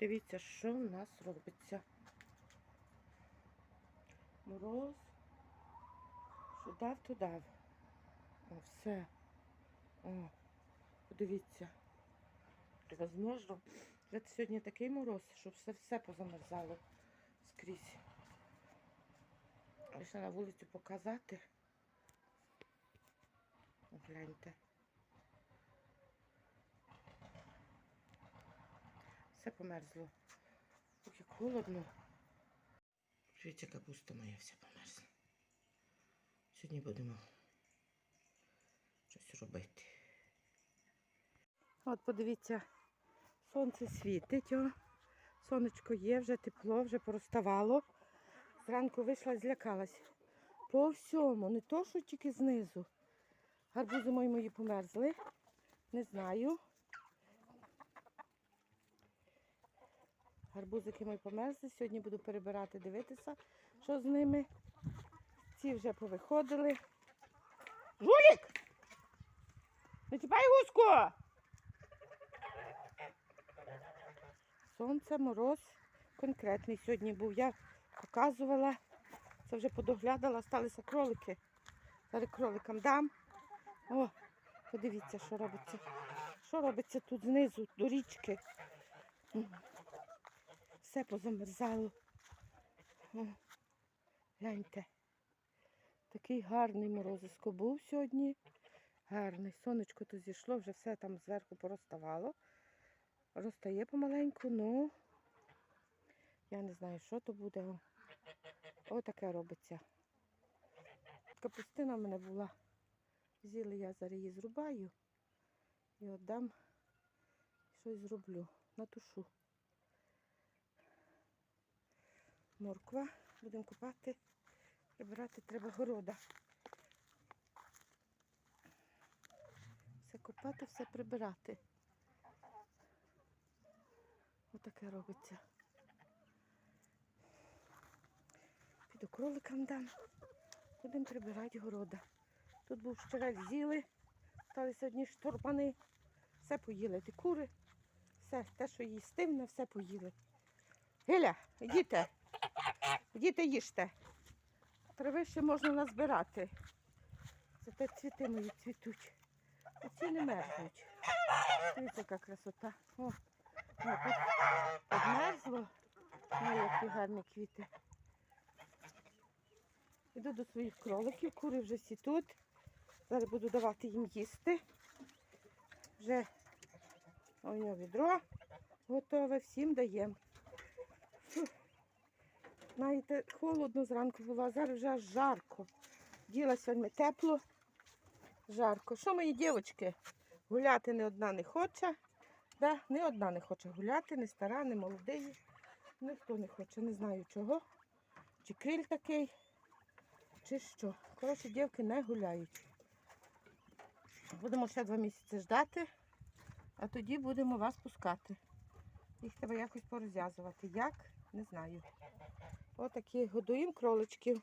Подивіться, що в нас робиться. Мороз. Що дав, то дав. О, все. О, подивіться. Возможно, вже сьогодні такий мороз, щоб все все позамерзало скрізь. Вийшла на вулицю показати. Гляньте. Все померзло. Як холодно. Дивіться, капуста моя вся померзла. Сьогодні будемо щось робити. От подивіться, сонце світить. О. Сонечко є, вже тепло, вже пороставало. Зранку вийшла, злякалась. По всьому, не то, що тільки знизу. Гарбузи мої мої померзли. Не знаю. Гарбузики мої померзли. Сьогодні буду перебирати, дивитися, що з ними. Ці вже повиходили. Жулік! Не чіпай гуску! Сонце, мороз конкретний сьогодні був. Я показувала, це вже подоглядала, сталися кролики. Зараз кроликам дам. О, подивіться, що робиться. Що робиться тут знизу, до річки. Все позамерзало. О, гляньте. Такий гарний морозисько був сьогодні. Гарний. Сонечко тут зійшло, вже все там зверху пороставало. Розтає помаленьку, ну я не знаю, що то буде. Отаке робиться. Капустина в мене була. З'їли я зараз її зрубаю і отдам щось зроблю. Натушу. Морква. Будемо копати. Прибирати треба города. Все копати, все прибирати. Отаке робиться. Піду кроликам дам. Будемо прибирати города. Тут був щерель з'їли, сталися одні штурпани. Все поїли. Ті кури, все, те, що їстивне, все поїли. Гиля, йдіте, йдіте їжте. Трави ще можна назбирати. Зате цвіти мої цвітуть. А ці не мерзнуть. Дивіться, яка красота. О, о тут підмерзло. Ой, які гарні квіти. Іду до своїх кроликів, кури вже всі тут. Зараз буду давати їм їсти. Вже ось його відро готове, всім даємо. Знаєте, холодно зранку було, а зараз вже жарко. Діла сьогодні тепло, жарко. Що мої дівчатки? Гуляти не одна не хоче. Да, не одна не хоче гуляти, не стара, не молодий. Ніхто не хоче, не знаю чого. Чи криль такий, чи що. Коротше, дівки не гуляють. Будемо ще два місяці ждати, а тоді будемо вас пускати. Їх треба якось порозв'язувати. Як? Не знаю. Отакі годуємо кроличків.